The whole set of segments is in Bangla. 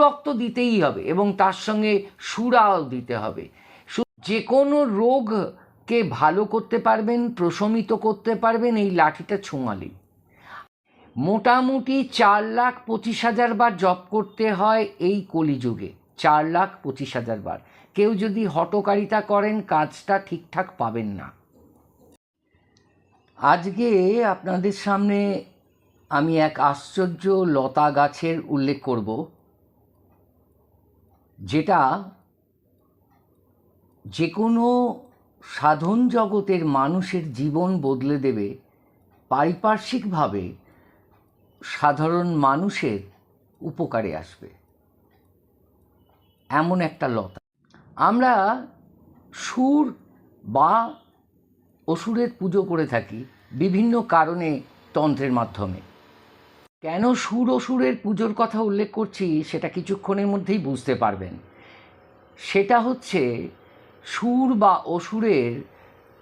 রক্ত দিতেই হবে এবং তার সঙ্গে সুরাও দিতে হবে। যে কোনো রোগকে ভালো করতে পারবেন, প্রশমিত করতে পারবেন এই লাঠিটা ছোঁয়ালেই। মোটামুটি চার লাখ পঁচিশ হাজার বার জপ করতে হয় এই কলিযুগে। চার লাখ পঁচিশ হাজার বার। কেউ যদি হটকারিতা করেন, কাজটা ঠিকঠাক পাবেন না। আজকে আপনাদের সামনে আমি এক আশ্চর্য লতা গাছের উল্লেখ করব। যেটা যে কোনো সাধন জগতের মানুষের জীবন বদলে দেবে, পারিপার্শ্বিকভাবে সাধারণ মানুষের উপকারে আসবে। এমন একটা লতা। আমরা সুর বা অসুরের পুজো করে থাকি বিভিন্ন কারণে তন্ত্রের মাধ্যমে। কেন সুর অসুরের পুজোর কথা উল্লেখ করছি সেটা কিছুক্ষণের মধ্যেই বুঝতে পারবেন। সেটা হচ্ছে সুর বা অসুরের,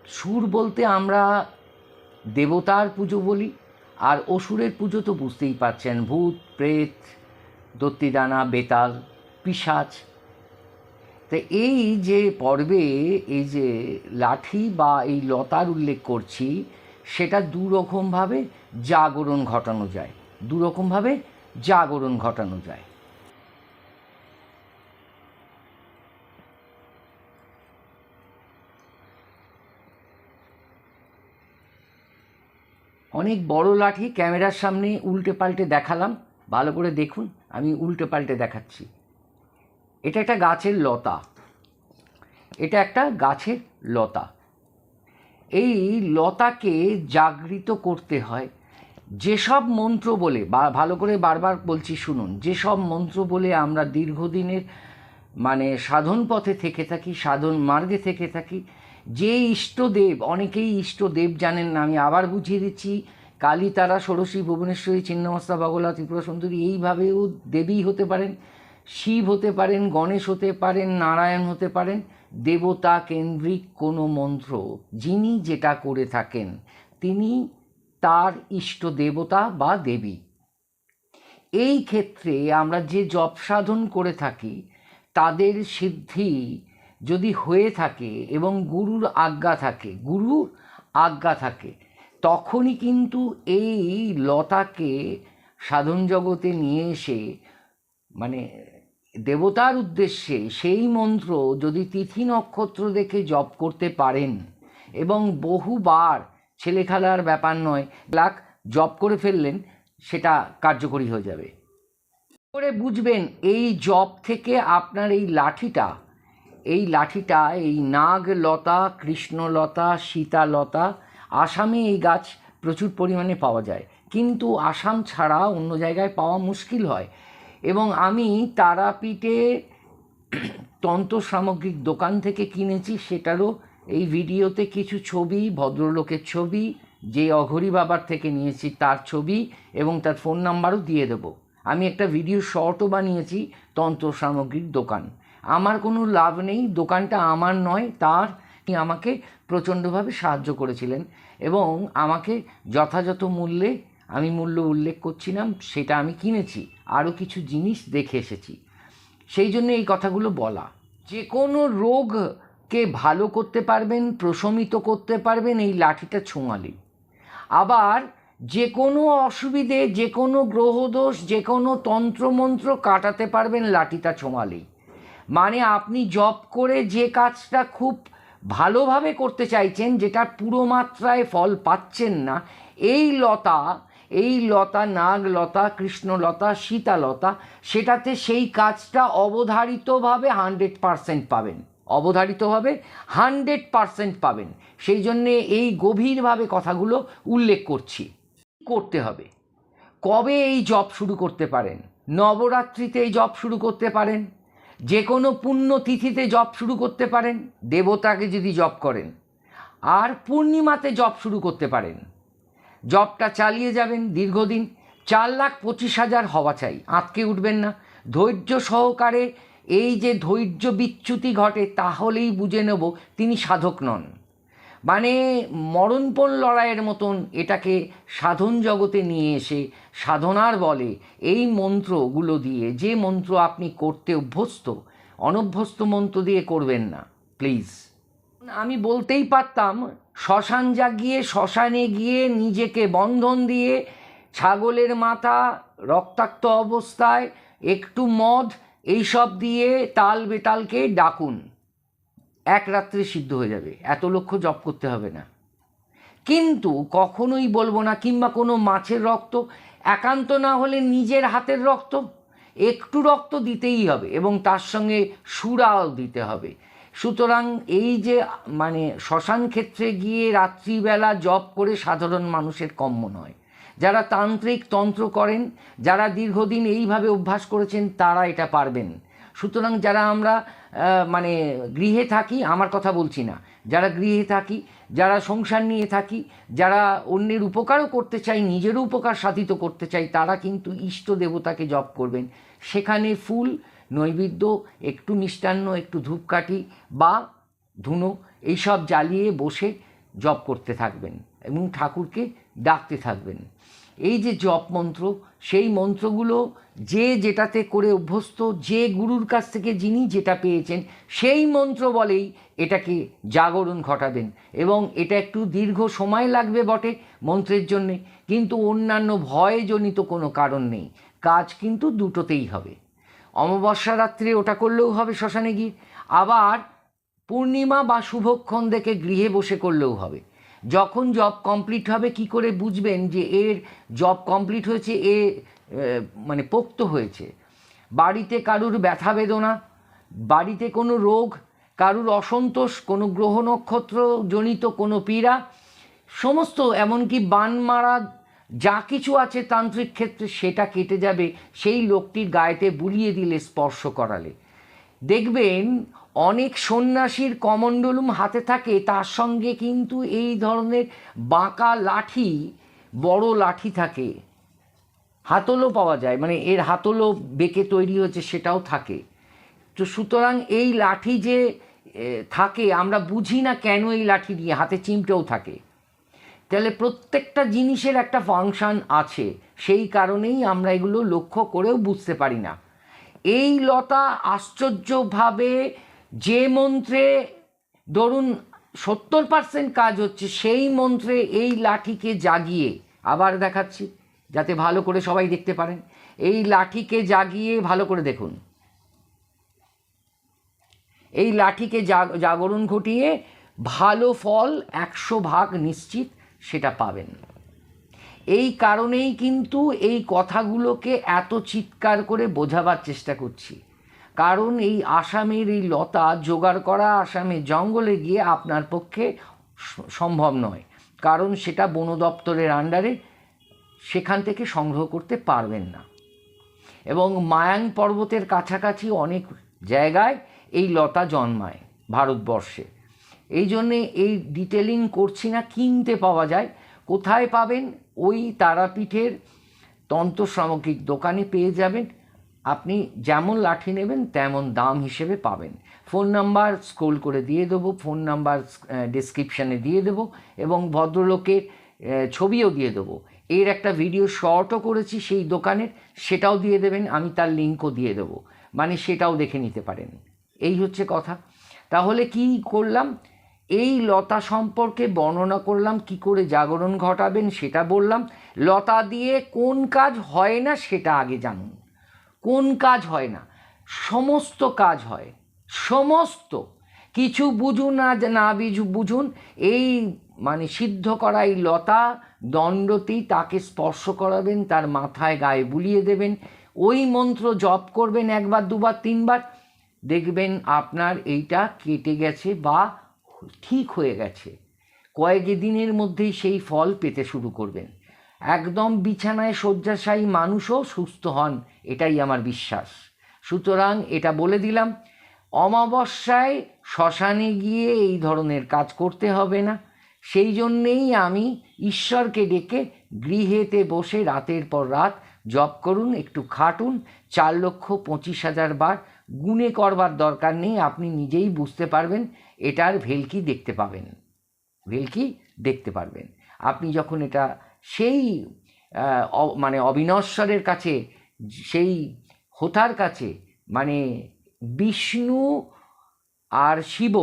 সুর বলতে আমরা দেবতার পুজো বলি, আর অসুরের পুজো তো বুঝতেই পারছেন, ভূত, প্রেত, দত্তিদানা, বেতাল, পিসাচ। তো এই যে পর্বে, এই যে লাঠি বা এই লতার উল্লেখ করছি, সেটা দু রকমভাবে জাগরণ ঘটানো যায়। দু রকমভাবে জাগরণ ঘটানো যায়। অনেক বড় লাঠি ক্যামেরার সামনে উল্টে পাল্টে দেখালাম। ভালো করে দেখুন, আমি উল্টে পাল্টে দেখাচ্ছি। এটা একটা গাছের লতা। এটা একটা গাছের লতা। এই লতাকে জাগৃত করতে হয় যেসব মন্ত্র বলে, বা ভালো করে বারবার বলছি শুনুন, যেসব মন্ত্র বলে আমরা দীর্ঘদিনের মানে সাধন পথে থেকে থাকি, সাধন মার্গে থেকে থাকি, যে ইষ্টদেব, অনেকেই ইষ্টদেব জানেন না, আমি আবার বুঝিয়ে দিচ্ছি কালী তারা ষোড়শী, ভুবনেশ্বরী, ছিন্নমস্তা, বগলা, ত্রিপুরা, সুন্দরী, এইভাবেও দেবী হতে পারেন, শিব হতে পারেন, গণেশ হতে পারেন, নারায়ণ হতে পারেন, দেবতা কেন্দ্রিক কোনো মন্ত্র যিনি যেটা করে থাকেন, তিনি তার ইষ্ট দেবতা বা দেবী। এই ক্ষেত্রে আমরা যে জপ সাধন করে থাকি, তাদের সিদ্ধি যদি হয়ে থাকে এবং গুরুর আজ্ঞা থাকে, গুরুর আজ্ঞা থাকে, তখনই কিন্তু এই লতাকে সাধন জগতে নিয়ে এসে মানে দেবতার উদ্দেশ্যে সেই মন্ত্র যদি তিথি নক্ষত্র দেখে জপ করতে পারেন এবং বহুবার ছেলে খেলার ব্যাপার নয় লাখ জপ করে ফেললেন, সেটা কার্যকরী হয়ে যাবে। করে বুঝবেন, এই জব থেকে আপনার এই লাঠিটা এই লাঠিটা, এই নাগলতা, কৃষ্ণলতা, সীতালতা, আসামে এই গাছ প্রচুর পরিমাণে পাওয়া যায়। কিন্তু আসাম ছাড়া অন্য জায়গায় পাওয়া মুশকিল হয়। এবং আমি তারাপীঠে তন্ত্র সামগ্রিক দোকান থেকে কিনেছি, সেটারও এই ভিডিওতে কিছু ছবি, ভদ্রলোকের ছবি, যে অঘরি বাবার থেকে নিয়েছি তার ছবি এবং তার ফোন নাম্বারও দিয়ে দেবো। আমি একটা ভিডিও শর্টও বানিয়েছি তন্ত্র সামগ্রীর দোকান। আমার কোনো লাভ নেই, দোকানটা আমার নয়, তার। আমাকে প্রচণ্ডভাবে সাহায্য করেছিলেন এবং আমাকে যথাযথ মূল্যে, আমি মূল্য উল্লেখ করছিলাম, সেটা আমি কিনেছি, আরও কিছু জিনিস দেখে এসেছি। সেই জন্য এই কথাগুলো বলা। যে কোনো রোগকে ভালো করতে পারবেন, প্রশমিত করতে পারবেন, এই লাঠিটা ছোঁয়ালেই আবার যে কোনো অসুবিধে যে কোনো গ্রহদোষ যে কোনো তন্ত্রমন্ত্র কাটাতে পারবেন লাঠিটা ছোঁয়ালেই। মানে আপনি জব করে যে কাজটা খুব ভালোভাবে করতে চাইছেন, যেটা পুরো মাত্রায় ফল পাচ্ছেন না, এই লতা এই লতা নাগলতা কৃষ্ণলতা সীতালতা সেটাতে সেই কাজটা অবধারিতভাবে হান্ড্রেড পারসেন্ট পাবেন। অবধারিতভাবে হান্ড্রেড পারসেন্ট পাবেন। সেই জন্যে এই গভীরভাবে কথাগুলো উল্লেখ করছি। করতে হবে? কবে এই জব শুরু করতে পারেন? নবরাত্রিতে এই জব শুরু করতে পারেন? যে কোনো তিথিতে জব শুরু করতে পারেন? দেবতাকে যদি জব করেন। আর পূর্ণিমাতে জব শুরু করতে পারেন। জবটা চালিয়ে যাবেন দীর্ঘদিন। চার লাখ পঁচিশ হাজার হওয়া চাই। আঁতকে উঠবেন না। ধৈর্য সহকারে এই যে ধৈর্য বিচ্যুতি ঘটে তাহলেই বুঝে নেব তিনি সাধক নন। মানে মরণপণ লড়াইয়ের মতন এটাকে সাধন জগতে নিয়ে এসে সাধনার বলে এই মন্ত্রগুলো দিয়ে যে মন্ত্র আপনি করতে অভ্যস্ত, অনভ্যস্ত মন্ত্র দিয়ে করবেন না, প্লিজ। আমি বলতেই পারতাম, শ্মশান জাগিয়ে, শ্মশানে গিয়ে নিজেকে বন্ধন দিয়ে ছাগলের মাথা রক্তাক্ত অবস্থায়, একটু মদ এইসব দিয়ে তাল বেতালকে ডাকুন। এক রাত্রে সিদ্ধ হয়ে যাবে। এত লক্ষ জপ করতে হবে না। কিন্তু কখনোই বলব না, কিংবা কোনো মাছের রক্ত, একান্ত না হলে নিজের হাতের রক্ত, একটু রক্ত দিতেই হবে এবং তার সঙ্গে সুরাও দিতে হবে। সুতরাং এই যে মানে শ্মশান ক্ষেত্রে গিয়ে রাত্রিবেলা জপ করে সাধারণ মানুষের কম্য নয়। যারা তান্ত্রিক তন্ত্র করেন, যারা দীর্ঘদিন এইভাবে অভ্যাস করেছেন, তারা এটা পারবেন। সুতরাং যারা আমরা মানে গৃহে থাকি, আমার কথা বলছি না। যারা গৃহে থাকি, যারা সংসার নিয়ে থাকি, যারা অন্যের উপকারও করতে চাই, নিজেরও উপকার সাধিত করতে চাই, তারা কিন্তু ইষ্ট দেবতাকে জপ করবেন। সেখানে ফুল, নৈবেদ্য, একটু মিষ্টান্ন, একটু ধূপকাঠি বা ধুনো, এইসব জ্বালিয়ে বসে জপ করতে থাকবেন এবং ঠাকুরকে ডাকতে থাকবেন। এই যে জপ মন্ত্র, সেই মন্ত্রগুলো যে যেটাতে করে অভ্যস্ত, যে গুরুর কাছ থেকে যিনি যেটা পেয়েছেন, সেই মন্ত্র বলেই এটাকে জাগরণ ঘটাবেন। এবং এটা একটু দীর্ঘ সময় লাগবে বটে মন্ত্রের জন্যে, কিন্তু অন্যান্য ভয়জনিত কোনো কারণ নেই। কাজ কিন্তু দুটোতেই হবে। অমাবস্যা রাত্রে ওটা করলেও হবে শ্মশানে গিয়ে, আবার পূর্ণিমা বা শুভক্ষণ দেখে গৃহে বসে করলেও হবে। যখন জব কমপ্লিট হবে, কি করে বুঝবেন যে এর জব কমপ্লিট হয়েছে এ মানে পোক্ত হয়েছে? বাড়িতে কারুর ব্যথা বেদনা, বাড়িতে কোনো রোগ, কারুর অসন্তোষ, কোনো গ্রহ নক্ষত্র জনিত কোনো পীড়া, সমস্ত এমনকি বান মারা যা কিছু আছে তান্ত্রিক ক্ষেত্রে সেটা কেটে যাবে, সেই লোকটির গায়েতে বুলিয়ে দিলে, স্পর্শ করালে। দেখবেন অনেক সন্ন্যাসীর কমণ্ডলুম হাতে থাকে, তার সঙ্গে কিন্তু এই ধরনের বাঁকা লাঠি, বড় লাঠি থাকে। হাতলও পাওয়া যায় মানে এর হাতলও বেঁকে তৈরি হয়েছে, সেটাও থাকে। তো সুতরাং এই লাঠি যে থাকে, আমরা বুঝি না কেন এই লাঠি দিয়ে, হাতে চিমটেও থাকে। তাহলে প্রত্যেকটা জিনিসের একটা ফাংশন আছে, সেই কারণেই আমরা এগুলো লক্ষ্য করেও বুঝতে পারি না। এই লতা আশ্চর্যভাবে যে মন্ত্রে, ধরুন, সত্তর পার্সেন্ট কাজ হচ্ছে, সেই মন্ত্রে এই লাঠিকে জাগিয়ে, আবার দেখাচ্ছি, যাতে ভালো করে সবাই দেখতে পারেন, এই লাঠিকে জাগিয়ে ভালো করে দেখুন। এই লাঠিকে জাগ- জাগরণ ঘটিয়ে ভালো ফল একশো ভাগ নিশ্চিত সেটা পাবেন। এই কারণেই কিন্তু এই কথাগুলোকে এত চিৎকার করে বোঝাবার চেষ্টা করছি। কারণ এই আসামের এই লতা জোগাড় করা আসামের জঙ্গলে গিয়ে আপনার পক্ষে সম্ভব নয়। কারণ সেটা বন দপ্তরের আন্ডারে সেখান থেকে সংগ্রহ করতে পারবেন না। এবং মায়াং পর্বতের কাছাকাছি অনেক জায়গায় এই লতা জন্মায় ভারতবর্ষে। এই জন্যে এই ডিটেলিং করছি না, কিনতে পাওয়া যায়। কোথায় পাবেন ওই তারাপীঠের তন্ত্র সামগ্রিক দোকানে পেয়ে যাবেন। আপনি যেমন লাঠি নেবেন, তেমন দাম হিসেবে পাবেন। ফোন নাম্বার স্ক্রোল করে দিয়ে দেবো, ফোন নাম্বার ডিসক্রিপশানে দিয়ে দেবো এবং ভদ্রলোকের ছবিও দিয়ে দেবো। এর একটা ভিডিও শর্টও করেছি সেই দোকানের, সেটাও দিয়ে দেবেন, আমি তার লিঙ্কও দিয়ে দেবো। মানে সেটাও দেখে নিতে পারেন। এই হচ্ছে কথা। তাহলে কি করলাম? এই লতা সম্পর্কে বর্ণনা করলাম, কি করে জাগরণ ঘটাবেন সেটা বললাম। লতা দিয়ে কোন কাজ হয় না সেটা আগে জানুন। কোন কাজ হয় না? সমস্ত কাজ হয়। সমস্ত। কিছু বুঝুন না না বুঝুন। এই মানে সিদ্ধ করা এই লতা দণ্ডতেই তাকে স্পর্শ করাবেন, তার মাথায় গায়ে বুলিয়ে দেবেন। ওই মন্ত্র জপ করবেন একবার, দুবার, তিনবার। দেখবেন আপনার এইটা কেটে গেছে বা ঠিক হয়ে গেছে। কয়েক দিনের মধ্যেই সেই ফল পেতে শুরু করবেন। একদম বিছানায় শয্যাশায়ী মানুষও সুস্থ হন, এটাই আমার বিশ্বাস। সুতরাং এটা বলে দিলাম, অমাবস্যায় শ্মশানে গিয়ে এই ধরনের কাজ করতে হবে না। সেই জন্যেই আমি ঈশ্বরকে ডেকে গৃহেতে বসে রাতের পর রাত জপ করুন, একটু খাটুন, চার লক্ষ পঁচিশ হাজার বার গুণে করবার দরকার নেই, আপনি নিজেই বুঝতে পারবেন, এটার ভেলকি দেখতে পাবেন। ভেলকি দেখতে পারবেন। আপনি যখন এটা সেই মানে অবিনশ্বরের কাছে, সেই হোতার কাছে মানে বিষ্ণু আর শিব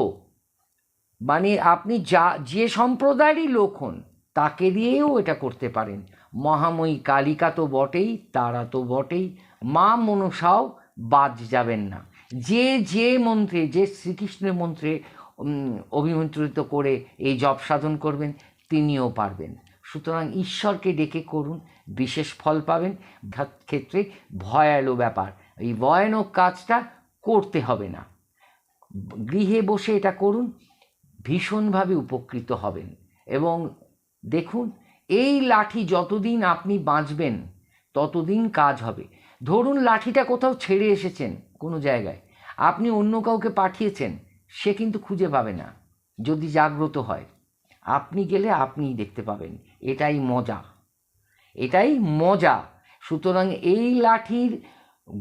মানে আপনি যা, যে সম্প্রদায়েরই লোক হন, তাকে দিয়েও এটা করতে পারেন। মহাময়ী কালিকা তো বটেই, তারা তো বটেই, মা মনসাও বাদ যাবেন না। যে যে মন্ত্রে, যে শ্রীকৃষ্ণের মন্ত্রে অভিমন্ত্রিত করে এই জপ সাধন করবেন, তিনিও পারবেন। সুতরাং ঈশ্বরকে ডেকে করুন, বিশেষ ফল পাবেন। ক্ষেত্রে ভয়ালো ব্যাপার। এই ভয়ানক কাজটা করতে হবে না। গৃহে বসে এটা করুন, ভীষণভাবে উপকৃত হবেন। এবং দেখুন, এই লাঠি যতদিন আপনি বাঁচবেন, ততদিন কাজ হবে। ধরুন লাঠিটা কোথাও ছেড়ে এসেছেন কোনো জায়গায়। আপনি অন্য কাউকে পাঠিয়েছেন, সে কিন্তু খুঁজে পাবে না, যদি জাগ্রত হয়। আপনি গেলে আপনিই দেখতে পাবেন, এটাই মজা। এটাই মজা। সুতরাং এই লাঠির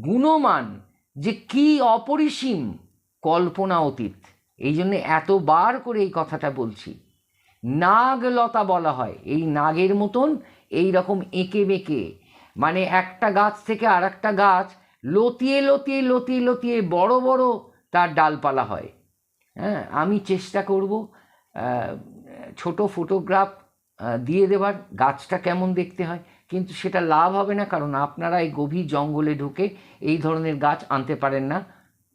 গুণমান যে কি অপরিসীম কল্পনা অতীত, এই জন্য এতবার করে এই কথাটা বলছি। নাগলতা বলা হয়, এই নাগের মতন এই রকম এঁকে বেঁকে মানে একটা গাছ থেকে আর একটা গাছ লতিয়ে লতিয়ে লতিয়ে লতিয়ে বড় বড় তার ডালপালা হয়। হ্যাঁ আমি চেষ্টা করব ছোট ফটোগ্রাফ দিয়ে দেবার, গাছটা কেমন দেখতে হয়, কিন্তু সেটা লাভ হবে না, কারণ আপনারা এই গভীর জঙ্গলে ঢুকে এই ধরনের গাছ আনতে পারেন না,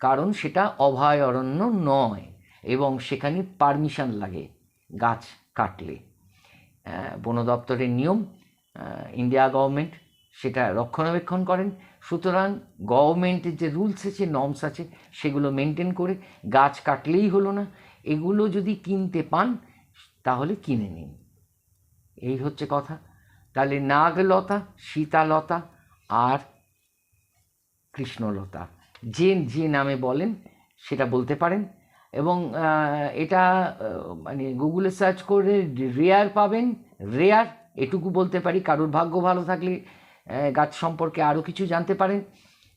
কারণ সেটা অভয়ারণ্য নয় এবং সেখানে পারমিশন লাগে গাছ কাটলে। বন দপ্তরের নিয়ম ইন্ডিয়া গভর্নমেন্ট সেটা রক্ষণাবেক্ষণ করেন। সুতরাং গভর্নমেন্টের যে রুলস আছে, নর্মস আছে, সেগুলো মেনটেন করে গাছ কাটলেই হলো না। এগুলো যদি কিনতে পান, তাহলে কিনে নিন। এই হচ্ছে কথা। তাহলে নাগলতা সীতালতা আর কৃষ্ণলতা যে যে নামে বলেন, সেটা বলতে পারেন। এবং এটা মানে গুগলে সার্চ করে রেয়ার পাবেন। রেয়ার, এটুকু বলতে পারি। কারোর ভাগ্য ভালো থাকলে গাছ সম্পর্কে আরও কিছু জানতে পারেন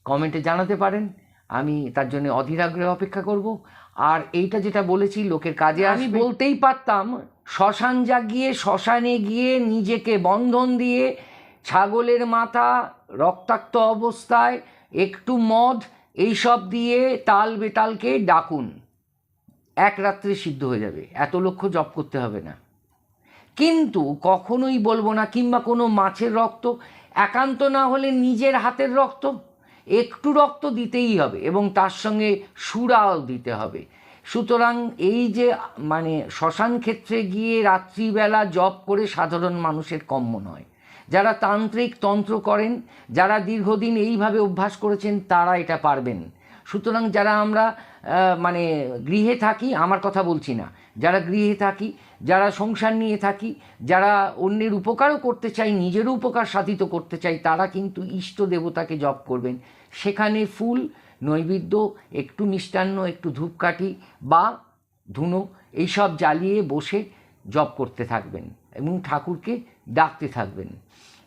কমেন্টে জানাতে পারেন। আমি তার জন্য অধীর আগ্রহে অপেক্ষা করব। আর এইটা যেটা বলেছি লোকের কাজে আমি বলতেই পারতাম শ্মশান জাগিয়ে শ্মশানে গিয়ে নিজেকে বন্ধন দিয়ে ছাগলের মাথা রক্তাক্ত অবস্থায় একটু মদ এইসব দিয়ে তাল বেতালকে ডাকুন। এক রাত্রে সিদ্ধ হয়ে যাবে। এত লক্ষ্য জপ করতে হবে না। কিন্তু কখনোই বলব না কিংবা কোনো মাছের রক্ত একান্ত না হলে নিজের হাতের রক্ত, একটু রক্ত দিতেই হবে এবং তার সঙ্গে সুরাও দিতে হবে। সুতরাং এই যে মানে শ্মশান ক্ষেত্রে গিয়ে রাত্রিবেলা জপ করে সাধারণ মানুষের কম্য নয়। যারা তান্ত্রিক তন্ত্র করেন, যারা দীর্ঘদিন এইভাবে অভ্যাস করেছেন, তারা এটা পারবেন। সুতরাং যারা আমরা মানে গৃহে থাকি, আমার কথা বলছি না। যারা গৃহে থাকি, যারা সংসার নিয়ে থাকি, যারা অন্যের উপকারও করতে চাই, নিজেরও উপকার সাধিত করতে চাই, তারা কিন্তু ইষ্ট দেবতাকে জপ করবেন। সেখানে ফুল, নৈবেদ্য, একটু মিষ্টান্ন, একটু ধূপকাঠি বা ধুনো, এইসব জ্বালিয়ে বসে জপ করতে থাকবেন এবং ঠাকুরকে ডাকতে থাকবেন।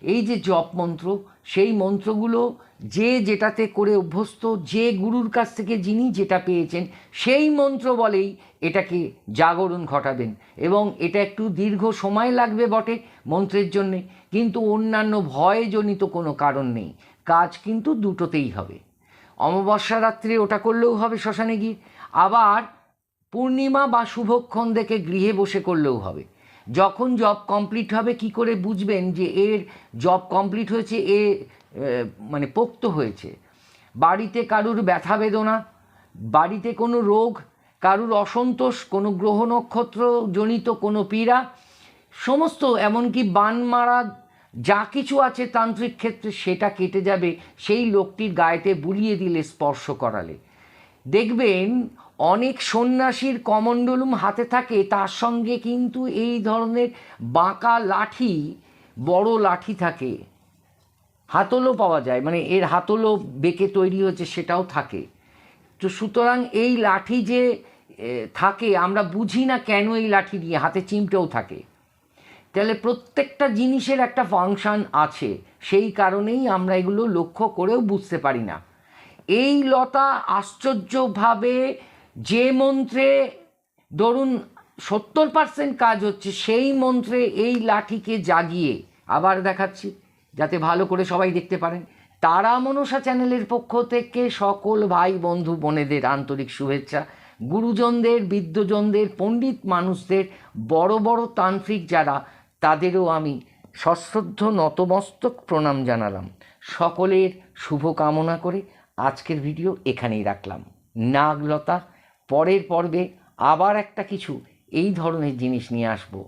এই যে জপ মন্ত্র, সেই মন্ত্রগুলো যে যেটাতে করে অভ্যস্ত, যে গুরুর কাছ থেকে যিনি যেটা পেয়েছেন, সেই মন্ত্র বলেই এটাকে জাগরণ ঘটাবেন। এবং এটা একটু দীর্ঘ সময় লাগবে বটে মন্ত্রের জন্যে, কিন্তু অন্যান্য ভয়জনিত কোনো কারণ নেই। কাজ কিন্তু দুটোতেই হবে। অমাবস্যা রাত্রে ওটা করলেও হবে শ্মশানে গিয়ে, আবার পূর্ণিমা বা শুভক্ষণ দেখে গৃহে বসে করলেও হবে। যখন জব কমপ্লিট হবে, কি করে বুঝবেন যে এর জব কমপ্লিট হয়েছে এ মানে পোক্ত হয়েছে? বাড়িতে কারুর ব্যথা বেদনা, বাড়িতে কোনো রোগ, কারুর অসন্তোষ, কোনো গ্রহ নক্ষত্র জনিত কোনো পীড়া, সমস্ত এমনকি বান মারা যা কিছু আছে তান্ত্রিক ক্ষেত্রে সেটা কেটে যাবে, সেই লোকটির গায়েতে বুলিয়ে দিলে, স্পর্শ করালে। দেখবেন, অনেক সন্ন্যাসীর কমণ্ডলুম হাতে থাকে, তার সঙ্গে কিন্তু এই ধরনের বাঁকা লাঠি, বড় লাঠি থাকে। হাতলও পাওয়া যায় মানে এর হাতলও বেঁকে তৈরি হয়েছে, সেটাও থাকে। তো সুতরাং এই লাঠি যে থাকে, আমরা বুঝি না কেন এই লাঠি নিয়ে হাতে চিমটেও থাকে। তাহলে প্রত্যেকটা জিনিসের একটা ফাংশন আছে, সেই কারণেই আমরা এগুলো লক্ষ্য করেও বুঝতে পারি না। এই লতা আশ্চর্যভাবে যে মন্ত্রে, ধরুন, সত্তর পার্সেন্ট কাজ হচ্ছে, সেই মন্ত্রে এই লাঠিকে জাগিয়ে, আবার দেখাচ্ছি, যাতে ভালো করে সবাই দেখতে পারেন, তারা মনসা চ্যানেলের পক্ষ থেকে সকল ভাই বন্ধু বোনেদের আন্তরিক শুভেচ্ছা। গুরুজনদের বিদ্যজনদের পণ্ডিত মানুষদের, বড় বড় তান্ত্রিক যারা, তাদেরও আমি সশ্রদ্ধ নতমস্তক প্রণাম জানালাম। সকলের শুভ কামনা করে আজকের ভিডিও এখানেই রাখলাম। নাগলতা, পরের পর্বে আবার একটা কিছু এই ধরনের জিনিস নিয়ে আসব।